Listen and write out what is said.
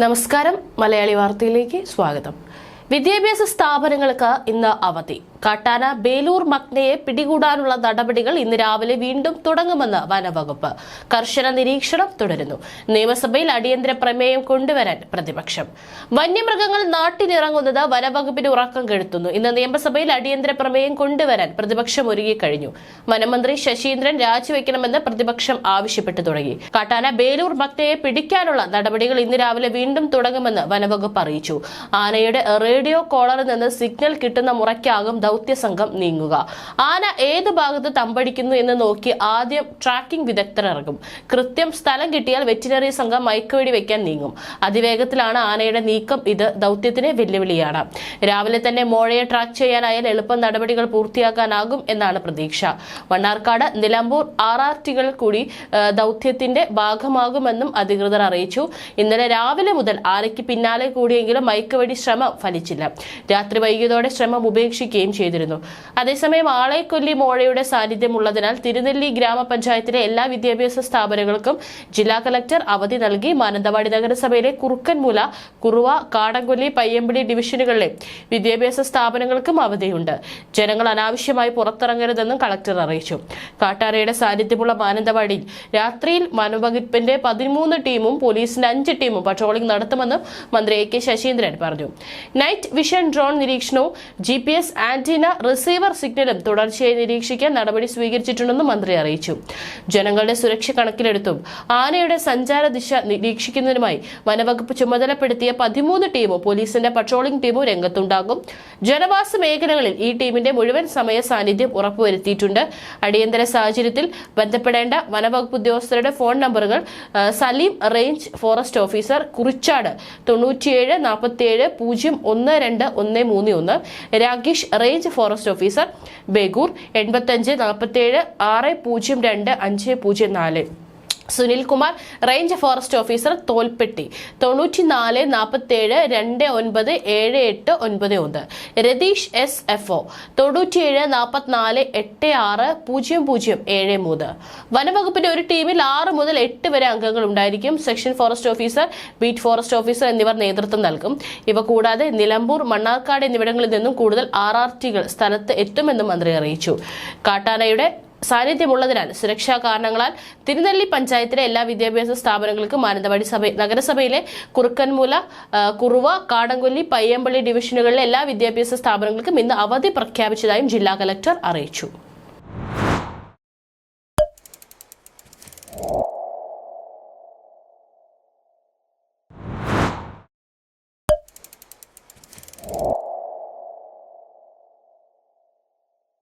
നമസ്കാരം. മലയാളി വാർത്തയിലേക്ക് സ്വാഗതം. വിദ്യാഭ്യാസ സ്ഥാപനങ്ങൾക്ക് ഇന്ന് അവധി. കാട്ടാന ബേലൂർ മഗ്നയെ പിടികൂടാനുള്ള നടപടികൾ ഇന്ന് രാവിലെ വീണ്ടും തുടങ്ങുമെന്ന് വനവകുപ്പ്. കർശന നിരീക്ഷണം തുടരുന്നു. നിയമസഭയിൽ അടിയന്തര പ്രമേയം കൊണ്ടുവരാൻ പ്രതിപക്ഷം. വന്യമൃഗങ്ങൾ നാട്ടിലിറങ്ങുന്നത് വനവകുപ്പിന് ഉറക്കം കെടുത്തുന്നു. ഇന്ന് നിയമസഭയിൽ അടിയന്തര പ്രമേയം കൊണ്ടുവരാൻ പ്രതിപക്ഷം ഒരുങ്ങിക്കഴിഞ്ഞു. വനമന്ത്രി ശശീന്ദ്രൻ രാജിവെക്കണമെന്ന് പ്രതിപക്ഷം ആവശ്യപ്പെട്ടു തുടങ്ങി. കാട്ടാന ബേലൂർ മഗ്നയെ പിടിക്കാനുള്ള നടപടികൾ ഇന്ന് രാവിലെ വീണ്ടും തുടങ്ങുമെന്ന് വനവകുപ്പ് അറിയിച്ചു. ആനയുടെ റേഡിയോ കോളറിൽ നിന്ന് സിഗ്നൽ കിട്ടുന്ന മുറയ്ക്കാകും ദൗത്യ സംഘം നീങ്ങുക. ആന ഏത് ഭാഗത്ത് തമ്പടിക്കുന്നു എന്ന് നോക്കി ആദ്യം ട്രാക്കിംഗ് വിദഗ്ധർ ഇറങ്ങും. കൃത്യം സ്ഥലം കിട്ടിയാൽ വെറ്റിനറി സംഘം മയക്കുവെടി വെക്കാൻ നീങ്ങും. അതിവേഗത്തിലാണ് ആനയുടെ നീക്കം ഇത് ദൗത്യത്തിന് വെല്ലുവിളിയാണ്. രാവിലെ തന്നെ മോഴയെ ട്രാക്ക് ചെയ്യാനായാൽ എളുപ്പം നടപടികൾ പൂർത്തിയാക്കാനാകും എന്നാണ് പ്രതീക്ഷ. മണ്ണാർക്കാട് നിലമ്പൂർ ആർ ആർ ടികൾ കൂടി ദൗത്യത്തിന്റെ ഭാഗമാകുമെന്നും അധികൃതർ അറിയിച്ചു. ഇന്നലെ രാവിലെ മുതൽ ആനയ്ക്ക് പിന്നാലെ കൂടിയെങ്കിലും മയക്കുവെടി ശ്രമം ഫലിച്ചില്ല. രാത്രി വൈകിയതോടെ ശ്രമം ഉപേക്ഷിക്കുകയും ചെയ്തിരുന്നു. അതേസമയം ആളെക്കൊല്ലി മോഴയുടെ സാന്നിധ്യമുള്ളതിനാൽ തിരുനെല്ലി ഗ്രാമപഞ്ചായത്തിലെ എല്ലാ വിദ്യാഭ്യാസ സ്ഥാപനങ്ങൾക്കും ജില്ലാ കലക്ടർ അവധി നൽകി. മാനന്തവാടി നഗരസഭയിലെ കുറുക്കൻമുല കുറുവ കാടംകൊല്ലി പയ്യമ്പിളി ഡിവിഷനുകളിലെ വിദ്യാഭ്യാസ സ്ഥാപനങ്ങൾക്കും അവധിയുണ്ട്. ജനങ്ങൾ അനാവശ്യമായി പുറത്തിറങ്ങരുതെന്നും കളക്ടർ അറിയിച്ചു. കാട്ടാരയുടെ സാന്നിധ്യമുള്ള മാനന്തവാടിയിൽ രാത്രിയിൽ വനവകുപ്പിന്റെ പതിമൂന്ന് ടീമും പോലീസിന്റെ അഞ്ച് ടീമും പട്രോളിംഗ് നടത്തുമെന്നും മന്ത്രി എ കെ ശശീന്ദ്രൻ പറഞ്ഞു. നൈറ്റ് വിഷൻ ഡ്രോൺ നിരീക്ഷണവും G P S antenna receiver സിഗ്നലും തുടർച്ചയായി നിരീക്ഷിക്കാൻ നടപടി സ്വീകരിച്ചിട്ടുണ്ടെന്നും മന്ത്രി അറിയിച്ചു. ജനങ്ങളുടെ സുരക്ഷ കണക്കിലെടുത്തും ആനയുടെ സഞ്ചാര ദിശ നിരീക്ഷിക്കുന്നതിനുമായി വനവകുപ്പ് ചുമതലപ്പെടുത്തിയ പതിമൂന്ന് ടീമും പോലീസിന്റെ പട്രോളിംഗ് ടീമും രംഗത്തുണ്ടാകും. ജനവാസ മേഖലകളിൽ ഈ ടീമിന്റെ മുഴുവൻ സമയ സാന്നിധ്യം ഉറപ്പുവരുത്തിയിട്ടുണ്ട്. അടിയന്തര സാഹചര്യത്തിൽ ബന്ധപ്പെടേണ്ട വനവകുപ്പ് ഉദ്യോഗസ്ഥരുടെ ഫോൺ നമ്പറുകൾ Saleem range forest officer Kurichad തൊണ്ണൂറ്റിയേഴ് നാൽപ്പത്തിയേഴ് പൂജ്യം ഒന്ന് രണ്ട് ഒന്ന് മൂന്ന് ഒന്ന് Rakesh range forest officer Begur എൺപത്തഞ്ച് നാൽപ്പത്തേഴ് ആറ് പൂജ്യം രണ്ട് അഞ്ച് പൂജ്യം നാല്. Sunil Kumar range forest officer Tholpetty തൊണ്ണൂറ്റിനാല് നാൽപ്പത്തേഴ് രണ്ട് ഒൻപത് ഏഴ് എട്ട് ഒൻപത് ഒന്ന്. രതീഷ് എസ് എഫ് ഒ തൊണ്ണൂറ്റിയേഴ് നാൽപ്പത്തിനാല് എട്ട് ആറ് പൂജ്യം പൂജ്യം ഏഴ് മൂന്ന്. വനവകുപ്പിന്റെ ഒരു ടീമിൽ ആറ് മുതൽ എട്ട് വരെ അംഗങ്ങൾ ഉണ്ടായിരിക്കും. Section forest officer beat forest officer എന്നിവർ നേതൃത്വം നൽകും. ഇവ കൂടാതെ നിലമ്പൂർ മണ്ണാർക്കാട് എന്നിവിടങ്ങളിൽ നിന്നും കൂടുതൽ ആർ ആർ ടികൾ സ്ഥലത്ത് എത്തുമെന്നും മന്ത്രി അറിയിച്ചു. കാട്ടാനയുടെ സാന്നിധ്യമുള്ളതിനാൽ സുരക്ഷാ കാരണങ്ങളാൽ തിരുനെല്ലി പഞ്ചായത്തിലെ എല്ലാ വിദ്യാഭ്യാസ സ്ഥാപനങ്ങൾക്കും മാനന്തവാടി സഭ നഗരസഭയിലെ കുറുക്കൻമൂല കുറുവ കാടംകൊല്ലി പയ്യമ്പള്ളി ഡിവിഷനുകളിലെ എല്ലാ വിദ്യാഭ്യാസ സ്ഥാപനങ്ങൾക്കും ഇന്ന് അവധി പ്രഖ്യാപിച്ചതായും ജില്ലാ കലക്ടർ അറിയിച്ചു.